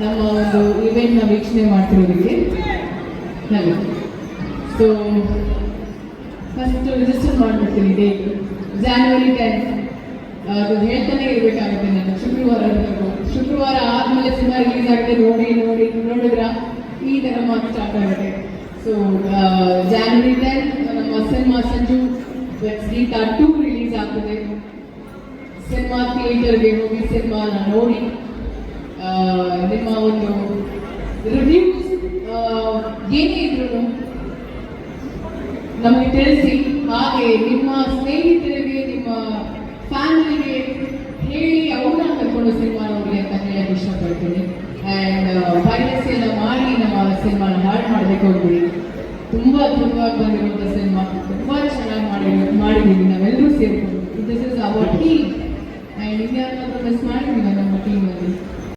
ನಮ್ಮ ಒಂದು ಇವೆಂಟ್ನ ವೀಕ್ಷಣೆ ಮಾಡ್ತಿರೋದಕ್ಕೆ ನಾನು ಸೊ ಫಸ್ಟ್ ರಿಜಿಸ್ಟರ್ ಮಾಡಿಬಿಡ್ತೀನಿ ಡೇಟ್ ಜಾನ್ವರಿ ಟೆಂತ್ ಅದು ಹೇಳ್ತಾನೆ ಇರಬೇಕಾಗುತ್ತೆ ನಾನು ಶುಕ್ರವಾರ ಶುಕ್ರವಾರ ಆದಮೇಲೆ ಸುಮಾರು ರಿಲೀಸ್ ಆಗಿದೆ ನೋಡಿ ನೋಡಿ, ನೋಡಿದ್ರ ಈ ಥರ ಮಾತು ಸ್ಟಾರ್ಟ್ ಆಗುತ್ತೆ. ಸೊ ಜಾನ್ವರಿ ಟೆಂತ್ ನಮ್ಮ cinema Sanju let's get R to cinema ಥಿಯೇಟರ್ಗೆ ಹೋಗಿ ಸಿನಿಮಾನ ನೋಡಿ ನಿಮ್ಮ ಒಂದು ರಿವ್ಯೂಸ್ ಏನೇ ಇದ್ರು ನಮಗೆ ತಿಳಿಸಿ, ಹಾಗೆ ನಿಮ್ಮ ಸ್ನೇಹಿತರಿಗೆ, ನಿಮ್ಮ ಫ್ಯಾಮಿಲಿಗೆ ಹೇಳಿ ಅವ್ರನ್ನ ಕರ್ಕೊಂಡು ಸಿನಿಮಾ ನೋಡಿ ಅಂತ ಹೇಳಕ್ಕೆ ಇಷ್ಟಪಡ್ತೀನಿ. ಆ್ಯಂಡ್ ಪೈರಸಿ ಎಲ್ಲ ಮಾಡಿ ನಮ್ಮ ಸಿನಿಮಾನ ಹಾಳು ಮಾಡಬೇಕು ಹೋಗ್ಬಿಡಿ. ತುಂಬ ತುಂಬ ಬಂದಿರುವಂಥ ಸಿನಿಮಾ. ತುಂಬ ಚೆನ್ನಾಗಿ ಮಾಡಿ ಮಾಡಿದ್ದೀವಿ ನಾವೆಲ್ಲರೂ ಸೇರ್ಕೊಂಡು. This is our team and ಇನ್ಯಾರನ್ನಾದ್ರೂ miss ಮಾಡಿದ್ದೀವಿ ನಮ್ಮ ಟೀಮಲ್ಲಿ